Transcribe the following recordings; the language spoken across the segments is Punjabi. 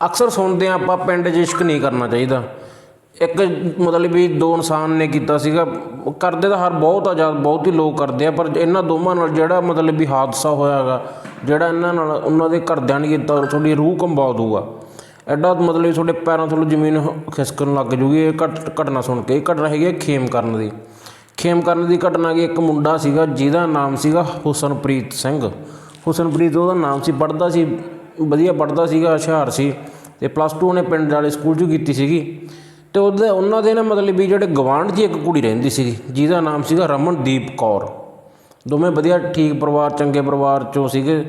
ਅਕਸਰ ਸੁਣਦੇ ਆ ਆਪਾਂ ਪਿੰਡ 'ਚ ਇਸ਼ਕ ਨਹੀਂ ਕਰਨਾ ਚਾਹੀਦਾ। ਇੱਕ ਮਤਲਬ ਵੀ ਦੋ ਇਨਸਾਨ ਨੇ ਕੀਤਾ ਸੀਗਾ। ਕਰਦੇ ਤਾਂ ਹਰ ਬਹੁਤ ਆ ਜਦ ਬਹੁਤ ਹੀ ਲੋਕ ਕਰਦੇ ਆ, ਪਰ ਇਹਨਾਂ ਦੋਵਾਂ ਨਾਲ ਜਿਹੜਾ ਮਤਲਬ ਵੀ ਹਾਦਸਾ ਹੋਇਆਗਾ ਜਿਹੜਾ ਇਹਨਾਂ ਨਾਲ ਉਹਨਾਂ ਦੇ ਘਰਦਿਆਂ ਨੇ ਕੀਤਾ ਤੁਹਾਡੀ ਰੂਹ ਕੰਬਾ ਦੂਗਾ ਐਡਾ ਮਤਲਬ ਵੀ ਤੁਹਾਡੇ ਪੈਰਾਂ ਥੱਲੋਂ ਜ਼ਮੀਨ ਖਿਸਕਣ ਲੱਗ ਜੂਗੀ, ਇਹ ਘਟ, ਘਟਨਾ ਸੁਣ ਕੇ। ਇਹ ਘਟਨਾ ਹੈਗੀ ਹੈ ਖੇਮ ਕਰਨ ਦੀ। ਖੇਮ ਕਰਨ ਦੀ ਘਟਨਾ ਕੀ ਇੱਕ ਮੁੰਡਾ ਸੀਗਾ, ਜਿਹਦਾ ਨਾਮ ਸੀਗਾ ਹੁਸਨਪ੍ਰੀਤ ਸਿੰਘ। ਹੁਸਨਪ੍ਰੀਤ ਉਹਦਾ ਨਾਮ ਸੀ, ਪੜ੍ਹਦਾ ਸੀ ਵਧੀਆ ਪੜ੍ਹਦਾ ਸੀਗਾ, ਹੁਸ਼ਿਆਰ ਸੀ ਤੇ ਪਲੱਸ 2 ਉਹਨੇ ਪਿੰਡ ਵਾਲੇ ਸਕੂਲ 'ਚ ਕੀਤੀ ਸੀਗੀ ਤੇ ਉਹਦੇ, ਉਹਨਾਂ ਦੇ ਨਾ ਮਤਲਬ ਵੀ ਜਿਹੜੇ ਗਵਾਂਢ 'ਚ ਇੱਕ ਕੁੜੀ ਰਹਿੰਦੀ ਸੀਗੀ, ਜਿਹਦਾ ਨਾਮ ਸੀਗਾ ਰਮਨਦੀਪ ਕੌਰ। ਦੋਵੇਂ ਵਧੀਆ ਠੀਕ ਪਰਿਵਾਰ, ਚੰਗੇ ਪਰਿਵਾਰ 'ਚੋਂ ਸੀਗੇ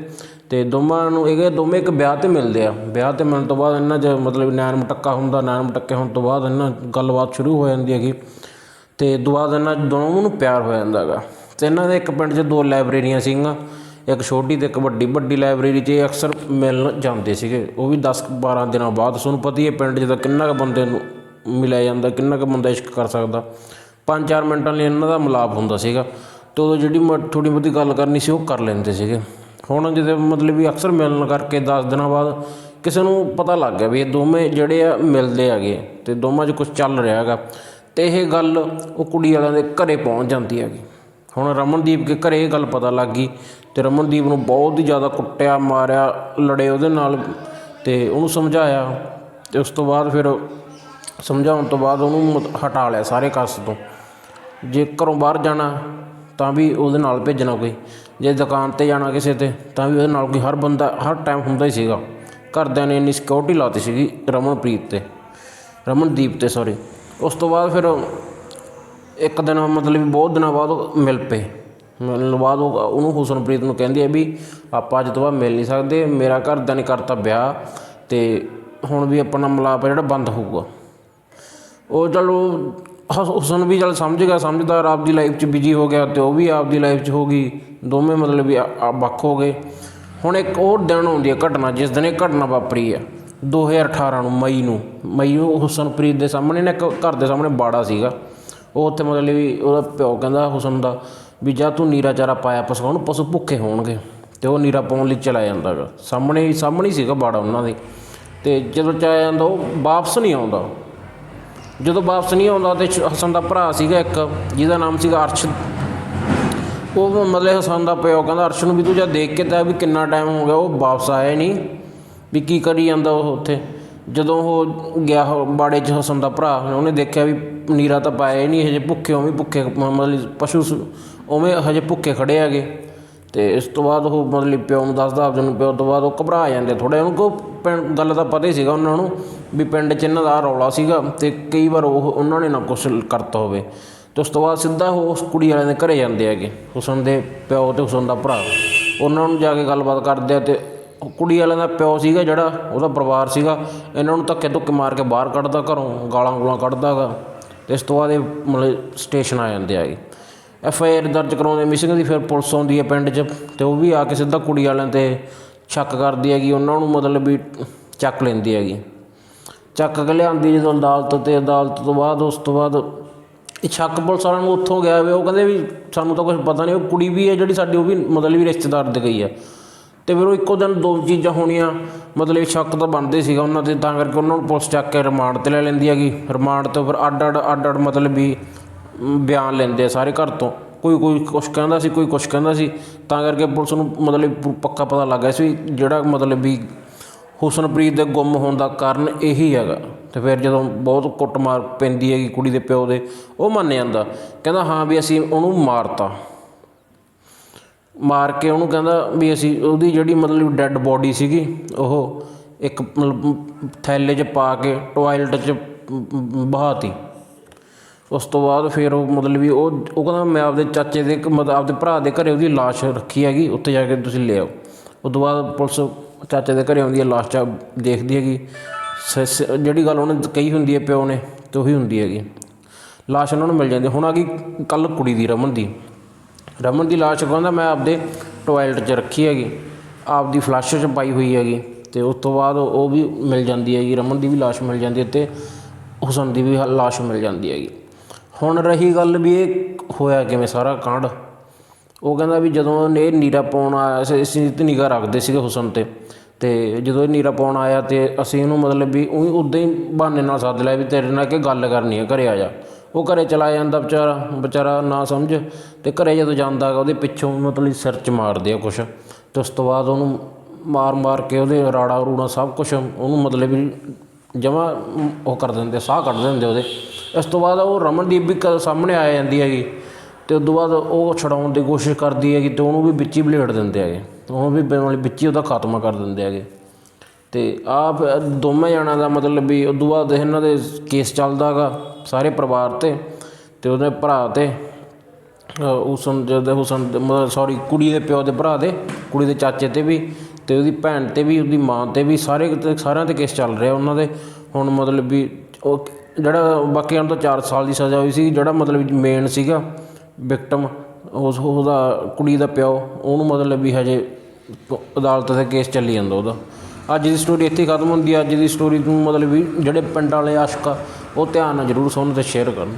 ਤੇ ਦੋਵਾਂ ਨੂੰ ਇਹ ਦੋਵੇਂ ਇੱਕ ਵਿਆਹ ਤੇ ਮਿਲਦੇ ਆ। ਵਿਆਹ ਤੇ ਮਿਲਣ ਤੋਂ ਬਾਅਦ ਇਹਨਾਂ 'ਚ ਮਤਲਬ ਨੈਣ ਮਟੱਕਾ ਹੁੰਦਾ, ਨੈਣ ਮਟੱਕੇ ਹੋਣ ਤੋਂ ਬਾਅਦ ਇਹਨਾਂ ਗੱਲਬਾਤ ਸ਼ੁਰੂ ਹੋ ਜਾਂਦੀ ਹੈਗੀ ਤੇ ਦੁਬਾਰਾ ਇਹਨਾਂ ਦੋਵਾਂ ਨੂੰ ਪਿਆਰ ਹੋ ਜਾਂਦਾ ਹੈਗਾ। ਤੇ ਇਹਨਾਂ ਦੇ ਇੱਕ ਪਿੰਡ 'ਚ ਦੋ ਲਾਇਬ੍ਰੇਰੀਆਂ ਸੀਗੀਆਂ ਇੱਕ ਛੋਟੀ ਤੇ ਇੱਕ ਵੱਡੀ ਵੱਡੀ ਲਾਇਬ੍ਰੇਰੀ 'ਚ ਇਹ ਅਕਸਰ ਮਿਲਣ ਜਾਂਦੇ ਸੀਗੇ। ਉਹ ਵੀ 10 12 ਦਿਨਾਂ ਬਾਅਦ, ਤੁਹਾਨੂੰ ਪਤਾ ਹੀ ਹੈ ਪਿੰਡ 'ਚ ਤਾਂ ਕਿੰਨਾ ਕੁ ਬੰਦੇ ਨੂੰ ਮਿਲਿਆ ਜਾਂਦਾ, ਕਿੰਨਾ ਕੁ ਬੰਦਾ ਇਸ਼ਕ ਕਰ ਸਕਦਾ। 5-4 ਮਿੰਟਾਂ ਲਈ ਇਹਨਾਂ ਦਾ ਮਿਲਾਪ ਹੁੰਦਾ ਸੀਗਾ ਤੇ ਉਦੋਂ ਜਿਹੜੀ ਥੋੜੀ ਬਹੁਤੀ ਗੱਲ ਕਰਨੀ ਸੀ ਉਹ ਕਰ ਲੈਂਦੇ ਸੀਗੇ। ਹੁਣ ਜਿਹਦੇ ਮਤਲਬ ਵੀ ਅਕਸਰ ਮਿਲਣ ਕਰਕੇ 10 ਦਿਨਾਂ ਬਾਅਦ ਕਿਸੇ ਨੂੰ ਪਤਾ ਲੱਗ ਗਿਆ ਵੀ ਇਹ ਦੋਵੇਂ ਜਿਹੜੇ ਆ ਮਿਲਦੇ ਹੈਗੇ ਤੇ ਦੋਵਾਂ 'ਚ ਕੁਝ ਚੱਲ ਰਿਹਾ ਹੈਗਾ ਤੇ ਇਹ ਗੱਲ ਉਹ ਕੁੜੀ ਵਾਲਿਆਂ ਦੇ ਘਰੇ ਪਹੁੰਚ ਜਾਂਦੀ ਹੈਗੀ। ਹੁਣ ਰਮਨਦੀਪ ਦੇ ਘਰੇ ਇਹ ਗੱਲ ਪਤਾ ਲੱਗ ਗਈ ਤੇ ਰਮਨਦੀਪ ਨੂੰ ਬਹੁਤ ਹੀ ਜ਼ਿਆਦਾ ਕੁੱਟਿਆ, ਮਾਰਿਆ, ਲੜੇ ਉਹਦੇ ਨਾਲ ਤੇ ਉਹਨੂੰ ਸਮਝਾਇਆ ਤੇ ਉਸ ਤੋਂ ਬਾਅਦ ਫਿਰ ਸਮਝਾਉਣ ਤੋਂ ਬਾਅਦ ਉਹਨੂੰ ਮਤ- ਹਟਾ ਲਿਆ ਸਾਰੇ ਕਸ ਤੋਂ। ਜੇ ਘਰੋਂ ਬਾਹਰ ਜਾਣਾ ਤਾਂ ਵੀ ਉਹਦੇ ਨਾਲ ਭੇਜਣਾ ਕੋਈ, ਜੇ ਦੁਕਾਨ ਤੇ ਜਾਣਾ ਕਿਸੇ ਤੇ ਤਾਂ ਵੀ ਉਹਦੇ ਨਾਲ ਕੋਈ, ਹਰ ਬੰਦਾ ਹਰ ਟਾਈਮ ਹੁੰਦਾ ਹੀ ਸੀਗਾ। ਘਰਦਿਆਂ ਨੇ ਇੰਨੀ ਸਿਕਿਉਰਿਟੀ ਲਾਤੀ ਸੀਗੀ ਰਮਨਪ੍ਰੀਤ ਤੇ, ਰਮਨਦੀਪ ਤੇ ਸੌਰੀ ਉਸ ਤੋਂ ਬਾਅਦ ਫਿਰ ਇੱਕ ਦਿਨ ਮਤਲਬ ਵੀ ਬਹੁਤ ਦਿਨਾਂ ਬਾਅਦ ਉਹ ਮਿਲ ਪਏ। ਮਿਲਣ ਬਾਅਦ ਉਹ ਉਹਨੂੰ ਹੁਸਨਪ੍ਰੀਤ ਨੂੰ ਕਹਿੰਦੀ ਹੈ ਵੀ ਆਪਾਂ ਅੱਜ ਤੋਂ ਬਾਅਦ ਮਿਲ ਨਹੀਂ ਸਕਦੇ, ਮੇਰਾ ਘਰਦਿਆਂ ਨੇ ਕਰਤਾ ਵਿਆਹ ਅਤੇ ਹੁਣ ਵੀ ਆਪਣਾ ਮਿਲਾਪ ਜਿਹੜਾ ਬੰਦ ਹੋਊਗਾ। ਉਹ ਚਲੋ ਹਸ- ਹੁਸਨ ਵੀ ਚਲ ਸਮਝ ਗਿਆ ਸਮਝਦਾਰ ਆਪਦੀ ਲਾਈਫ 'ਚ ਬਿਜ਼ੀ ਹੋ ਗਿਆ ਤੇ ਉਹ ਵੀ ਆਪਦੀ ਲਾਈਫ 'ਚ ਹੋ ਗਈ। ਦੋਵੇਂ ਮਤਲਬ ਵੀ ਵੱਖ ਹੋ ਗਏ। ਹੁਣ ਇੱਕ ਉਹ ਦਿਨ ਆਉਂਦੀ ਹੈ ਘਟਨਾ, ਜਿਸ ਦਿਨ ਇਹ ਘਟਨਾ ਵਾਪਰੀ ਹੈ 2018 ਨੂੰ, ਮਈ ਨੂੰ। ਮਈ ਨੂੰ ਹੁਸਨਪ੍ਰੀਤ ਦੇ ਸਾਹਮਣੇ ਨਾ ਇੱਕ ਘਰ ਦੇ ਸਾਹਮਣੇ ਬਾੜਾ ਸੀਗਾ। ਉਹ ਉੱਥੇ ਮਤਲਬ ਵੀ ਉਹਦਾ ਪਿਓ ਕਹਿੰਦਾ ਹੁਸਨ ਦਾ ਵੀ ਜਾ ਤੂੰ ਨੀਰਾ ਚਾਰਾ ਪਾਇਆ ਪਸਾਉਣ ਨੂੰ ਪਸ਼ੂ ਭੁੱਖੇ ਹੋਣਗੇ ਤੇ ਉਹ ਨੀਰਾ ਪਾਉਣ ਲਈ ਚਲਾ ਜਾਂਦਾ ਗਾ। ਸਾਹਮਣੇ ਸਾਹਮਣੇ ਹੀ ਸੀਗਾ ਬਾੜਾ ਉਹਨਾਂ ਦੇ। ਤੇ ਜਦੋਂ ਚਲਾ ਜਾਂਦਾ ਉਹ ਵਾਪਸ ਨਹੀਂ ਆਉਂਦਾ। ਜਦੋਂ ਵਾਪਸ ਨਹੀਂ ਆਉਂਦਾ ਤੇ ਸ਼- ਹਸਨ ਦਾ ਭਰਾ ਸੀਗਾ ਇੱਕ, ਜਿਹਦਾ ਨਾਮ ਸੀਗਾ ਅਰਸ਼। ਉਹ ਮਤਲਬ ਹਸਨ ਦਾ ਪਿਓ ਕਹਿੰਦਾ, ਅਰਸ਼ ਨੂੰ ਵੀ ਤੂੰ ਜਦ ਦੇਖ ਕੇ ਤਾਂ ਵੀ ਕਿੰਨਾ ਟਾਈਮ ਹੋ ਗਿਆ, ਉਹ ਵਾਪਸ ਆਇਆ ਨਹੀਂ। ਵੀ ਕੀ ਕਰੀ ਜਾਂਦਾ ਉਹ ਉੱਥੇ? ਜਦੋਂ ਉਹ ਗਿਆ ਉਹ ਬਾੜੇ 'ਚ ਹਸਨ ਦਾ ਭਰਾ, ਉਹਨੇ ਦੇਖਿਆ ਵੀ ਨੀਰਾ ਤਾਂ ਪਾਇਆ ਹੀ ਨਹੀਂ, ਹਜੇ ਭੁੱਖੇ ਉਵੇਂ ਭੁੱਖੇ ਮਤਲਬ ਪਸ਼ੂ ਉਵੇਂ ਹਜੇ ਭੁੱਖੇ ਖੜੇ ਹੈਗੇ। ਅਤੇ ਇਸ ਤੋਂ ਬਾਅਦ ਉਹ ਮਤਲਬ ਪਿਓ ਨੂੰ ਦੱਸਦਾ ਆਪਦੇ ਨੂੰ ਪਿਓ ਤੋਂ ਬਾਅਦ ਉਹ ਘਬਰਾ ਜਾਂਦੇ ਥੋੜੇ ਉਹਨੂੰ ਕੋ ਪਿੰਡ, ਗੱਲ ਤਾਂ ਪਤਾ ਹੀ ਸੀਗਾ ਉਹਨਾਂ ਨੂੰ ਵੀ ਪਿੰਡ 'ਚ ਇਹਨਾਂ ਦਾ ਰੌਲਾ ਸੀਗਾ ਅਤੇ ਕਈ ਵਾਰ ਉਹ ਉਹਨਾਂ ਨੇ ਨਾ ਕੁਛ ਕਰਤਾ ਹੋਵੇ। ਅਤੇ ਉਸ ਤੋਂ ਬਾਅਦ ਸਿੱਧਾ ਉਹ ਉਸ ਕੁੜੀ ਵਾਲਿਆਂ ਦੇ ਘਰੇ ਜਾਂਦੇ ਹੈਗੇ, ਹੁਸਨ ਦੇ ਪਿਓ ਅਤੇ ਹੁਸਨ ਦਾ ਭਰਾ। ਉਹਨਾਂ ਨੂੰ ਜਾ ਕੇ ਗੱਲਬਾਤ ਕਰਦੇ ਆ ਅਤੇ ਕੁੜੀ ਵਾਲਿਆਂ ਦਾ ਪਿਓ ਸੀਗਾ ਜਿਹੜਾ, ਉਹਦਾ ਪਰਿਵਾਰ ਸੀਗਾ। ਇਹਨਾਂ ਨੂੰ ਧੱਕੇ ਧੁੱਕੇ ਮਾਰ ਕੇ ਬਾਹਰ ਕੱਢਦਾ ਘਰੋਂ, ਗਾਲਾਂ ਗੂਲਾਂ ਕੱਢਦਾ ਗਾ ਅਤੇ ਇਸ ਤੋਂ ਬਾਅਦ ਇਹ ਮਤਲਬ ਸਟੇਸ਼ਨ ਆ ਜਾਂਦੇ ਆਗੇ ਐਫ ਆਈ ਆਰ ਦਰਜ ਕਰਾਉਂਦੇ ਮਿਸਿੰਗ ਦੀ ਫਿਰ ਪੁਲਿਸ ਆਉਂਦੀ ਹੈ ਪਿੰਡ 'ਚ। ਅਤੇ ਉਹ ਵੀ ਆ ਕੇ ਸਿੱਧਾ ਕੁੜੀ ਵਾਲਿਆਂ ਤੇ ਸ਼ੱਕ ਕਰਦੀ ਹੈਗੀ। ਉਹਨਾਂ ਨੂੰ ਮਤਲਬ ਵੀ ਚੱਕ ਲੈਂਦੀ ਹੈਗੀ। ਚੱਕ ਕੇ ਲਿਆਂਦੀ ਜਦੋਂ ਅਦਾਲਤ ਤੇ, ਅਦਾਲਤ ਤੋਂ ਬਾਅਦ, ਉਸ ਤੋਂ ਬਾਅਦ ਇਹ ਸ਼ੱਕ ਪੁਲਿਸ ਵਾਲਿਆਂ ਨੂੰ ਉੱਥੋਂ ਗਿਆ ਵੇ। ਉਹ ਕਹਿੰਦੇ ਵੀ ਸਾਨੂੰ ਤਾਂ ਕੁਝ ਪਤਾ ਨਹੀਂ, ਉਹ ਕੁੜੀ ਵੀ ਹੈ ਜਿਹੜੀ ਸਾਡੀ, ਉਹ ਵੀ ਮਤਲਬ ਵੀ ਰਿਸ਼ਤੇਦਾਰ ਦੇ ਗਈ ਹੈ ਤੇ ਫਿਰ ਉਹ ਇੱਕੋ ਦਿਨ ਦੋ ਚੀਜ਼ਾਂ ਹੋਣੀਆਂ, ਮਤਲਬ ਸ਼ੱਕ ਤਾਂ ਬਣਦੇ ਸੀਗਾ ਉਹਨਾਂ ਤੇ, ਤਾਂ ਕਰਕੇ ਉਹਨਾਂ ਨੂੰ ਪੁਲਿਸ ਚੱਕ ਕੇ ਰਿਮਾਂਡ ਤੇ ਲੈ ਲੈਂਦੀ ਹੈਗੀ। ਰਿਮਾਂਡ ਤੋਂ ਫਿਰ ਅੱਡ ਅੱਡ ਅੱਡ ਅੱਡ ਮਤਲਬ ਵੀ ਬਿਆਨ ਲੈਂਦੇ ਆ ਸਾਰੇ ਘਰ ਤੋਂ। ਕੋਈ ਕੋਈ ਕੁਛ ਕਹਿੰਦਾ ਸੀ, ਕੋਈ ਕੁਛ ਕਹਿੰਦਾ ਸੀ, ਤਾਂ ਕਰਕੇ ਪੁਲਿਸ ਨੂੰ ਮਤਲਬ ਪੱਕਾ ਪਤਾ ਲੱਗ ਗਿਆ ਸੀ ਵੀ ਜਿਹੜਾ ਮਤਲਬ ਵੀ ਹੁਸਨਪ੍ਰੀਤ ਦੇ ਗੁੰਮ ਹੋਣ ਦਾ ਕਾਰਨ ਇਹੀ ਹੈਗਾ। ਤੇ ਫਿਰ ਜਦੋਂ ਬਹੁਤ ਕੁੱਟਮਾਰ ਪੈਂਦੀ ਹੈਗੀ ਕੁੜੀ ਦੇ ਪਿਓ ਦੇ, ਉਹ ਮੰਨ ਜਾਂਦਾ। ਕਹਿੰਦਾ, ਹਾਂ ਵੀ ਅਸੀਂ ਉਹਨੂੰ ਮਾਰਤਾ। ਮਾਰ ਕੇ ਉਹਨੂੰ ਕਹਿੰਦਾ ਵੀ ਅਸੀਂ ਉਹਦੀ ਜਿਹੜੀ ਮਤਲਬ ਡੈੱਡ ਬੋਡੀ ਸੀਗੀ, ਉਹ ਇੱਕ ਮਤਲਬ ਥੈਲੇ 'ਚ ਪਾ ਕੇ ਟੋਇਲਟ 'ਚ ਬਹਾਤੀ ਉਸ ਤੋਂ ਬਾਅਦ ਫਿਰ ਉਹ ਮਤਲਬ ਵੀ ਉਹ ਉਹ ਕਹਿੰਦਾ ਮੈਂ ਆਪਦੇ ਚਾਚੇ ਦੇ, ਮਤਲਬ ਆਪਦੇ ਭਰਾ ਦੇ ਘਰੇ ਉਹਦੀ ਲਾਸ਼ ਰੱਖੀ ਹੈਗੀ, ਉੱਥੇ ਜਾ ਕੇ ਤੁਸੀਂ ਲੈ ਆਓ। ਉਸ ਤੋਂ ਬਾਅਦ ਪੁਲਿਸ ਚਾਚੇ ਦੇ ਘਰੇ ਆਉਂਦੀ ਹੈ, ਲਾਸ਼ ਚਾ ਦੇਖਦੀ ਹੈਗੀ। ਸ- ਜਿਹੜੀ ਗੱਲ ਉਹਨੇ ਕਹੀ ਹੁੰਦੀ ਹੈ ਪਿਓ ਨੇ, ਤੇ ਉਹੀ ਹੁੰਦੀ ਹੈਗੀ। ਲਾਸ਼ ਉਹਨਾਂ ਨੂੰ ਮਿਲ ਜਾਂਦੀ ਹੁਣ ਆ ਗਈ ਕੱਲ ਕੁੜੀ ਦੀ ਰਮਨ ਦੀ। ਰਮਨ ਦੀ ਲਾਸ਼ ਕਹਿੰਦਾ ਮੈਂ ਆਪਦੇ ਟਾਇਲਟ 'ਚ ਰੱਖੀ ਹੈਗੀ। ਆਪਦੀ ਫਲੱਸ਼ 'ਚ ਪਾਈ ਹੋਈ ਹੈਗੀ। ਅਤੇ ਉਸ ਤੋਂ ਬਾਅਦ ਉਹ ਵੀ ਮਿਲ ਜਾਂਦੀ ਹੈਗੀ, ਰਮਨ ਦੀ ਵੀ ਲਾਸ਼ ਮਿਲ ਜਾਂਦੀ ਹੈ ਅਤੇ ਹੁਸਨ ਦੀ ਵੀ ਹ- ਲਾਸ਼ ਮਿਲ ਜਾਂਦੀ ਹੈਗੀ। ਹੁਣ ਰਹੀ ਗੱਲ ਵੀ ਇਹ ਹੋਇਆ ਕਿਵੇਂ ਸਾਰਾ ਕਾਂਡ? ਉਹ ਕਹਿੰਦਾ ਵੀ ਜਦੋਂ ਇਹ ਨੀਰਾ ਪਾਉਣ ਆਇਆ ਸੀ ਅਸੀਂ ਤੇ ਨਿਗਾਹ ਰੱਖਦੇ ਸੀਗੇ ਹੁਸਨ ਤੇ। ਤੇ ਜਦੋਂ ਇਹ ਨੀਰਾ ਪਾਉਣ ਆਇਆ ਤੇ ਅਸੀਂ ਇਹਨੂੰ ਮਤਲਬ ਵੀ ਉਹੀ ਉਦਾਂ ਹੀ ਬਹਾਨੇ ਨਾਲ ਸੱਦ ਲਿਆ ਵੀ ਤੇਰੇ ਨਾਲ ਕਿ ਗੱਲ ਕਰਨੀ ਹੈ, ਘਰੇ ਆ ਜਾ। ਉਹ ਘਰੇ ਚਲਾ ਜਾਂਦਾ ਵਿਚਾਰਾ ਵਿਚਾਰਾ ਨਾ ਸਮਝ ਅਤੇ ਘਰੇ ਜਦੋਂ ਜਾਂਦਾ ਗਾ ਉਹਦੇ ਪਿੱਛੋਂ ਮਤਲਬ ਸਿਰ 'ਚ ਮਾਰਦੇ ਆ ਕੁਛ। ਅਤੇ ਉਸ ਤੋਂ ਬਾਅਦ ਉਹਨੂੰ ਮਾਰ ਮਾਰ ਕੇ ਉਹਦੇ ਰਾੜਾ ਰੂੜਾ ਸਭ ਕੁਛ ਉਹਨੂੰ ਮਤਲਬ ਵੀ ਜਮ੍ਹਾਂ ਉਹ ਕਰ ਦਿੰਦੇ, ਸਾਹ ਕੱਢ ਦਿੰਦੇ ਉਹਦੇ। ਇਸ ਤੋਂ ਬਾਅਦ ਉਹ ਰਮਨਦੀਪ ਵੀ ਕ- ਸਾਹਮਣੇ ਆ ਜਾਂਦੀ ਹੈਗੀ ਤੇ ਉਸ ਤੋਂ ਬਾਅਦ ਉਹ ਛਡਾਉਣ ਦੀ ਕੋਸ਼ਿਸ਼ ਕਰਦੀ ਹੈਗੀ ਤੇ ਉਹਨੂੰ ਵੀ ਵਿੱਚ ਹੀ ਬਲੇਡ ਦਿੰਦੇ ਹੈਗੇ। ਉਹਨੂੰ ਵੀ ਮਤਲਬ ਵਿੱਚ ਹੀ ਉਹਦਾ ਖਾਤਮਾ ਕਰ ਦਿੰਦੇ ਹੈਗੇ। ਤੇ ਆਪ ਦੋਵੇਂ ਜਣਿਆਂ ਦਾ ਮਤਲਬ ਵੀ ਉਦੋਂ ਬਾਅਦ ਇਹਨਾਂ ਦੇ ਕੇਸ ਚੱਲਦਾ ਗਾ ਸਾਰੇ ਪਰਿਵਾਰ ਤੇ ਅਤੇ ਉਹਦੇ ਭਰਾ ਤੇ ਅ, ਹੁਸਨ ਜਿਹਦੇ ਹੁਸਨ ਮਤਲਬ ਸੋਰੀ ਕੁੜੀ ਦੇ ਪਿਓ ਦੇ ਭਰਾ ਦੇ ਕੁੜੀ ਦੇ ਚਾਚੇ ਤੇ ਵੀ ਅਤੇ ਉਹਦੀ ਭੈਣ ਤੇ ਵੀ ਉਹਦੀ ਮਾਂ ਤੇ ਵੀ ਸਾਰੇ ਸਾਰਿਆਂ ਤੇ ਕੇਸ ਚੱਲ ਰਿਹਾ ਉਹਨਾਂ ਦੇ। ਹੁਣ ਮਤਲਬ ਵੀ ਉਹ ਜਿਹੜਾ ਬਾਕੀਆਂ ਨੂੰ ਤਾਂ 4 ਸਾਲ ਦੀ ਸਜ਼ਾ ਹੋਈ ਸੀ ਜਿਹੜਾ ਮਤਲਬ ਮੇਨ ਸੀਗਾ ਵਿਕਟਮ ਉਸ ਉਹਦਾ ਕੁੜੀ ਦਾ ਪਿਓ ਉਹਨੂੰ ਮਤਲਬ ਵੀ ਹਜੇ ਅਦਾਲਤ ਦਾ ਕੇਸ ਚੱਲੀ ਜਾਂਦਾ ਉਹਦਾ। ਅੱਜ ਦੀ ਸਟੋਰੀ ਇੱਥੇ ਖਤਮ ਹੁੰਦੀ ਹੈ ਅੱਜ ਦੀ ਸਟੋਰੀ ਨੂੰ ਮਤਲਬ ਵੀ ਜਿਹੜੇ ਪਿੰਡ ਵਾਲੇ ਆਸ਼ਕ ਆ, ਉਹ ਧਿਆਨ ਨਾਲ ਜ਼ਰੂਰ ਸੁਣਨ ਤੇ ਸ਼ੇਅਰ ਕਰਨ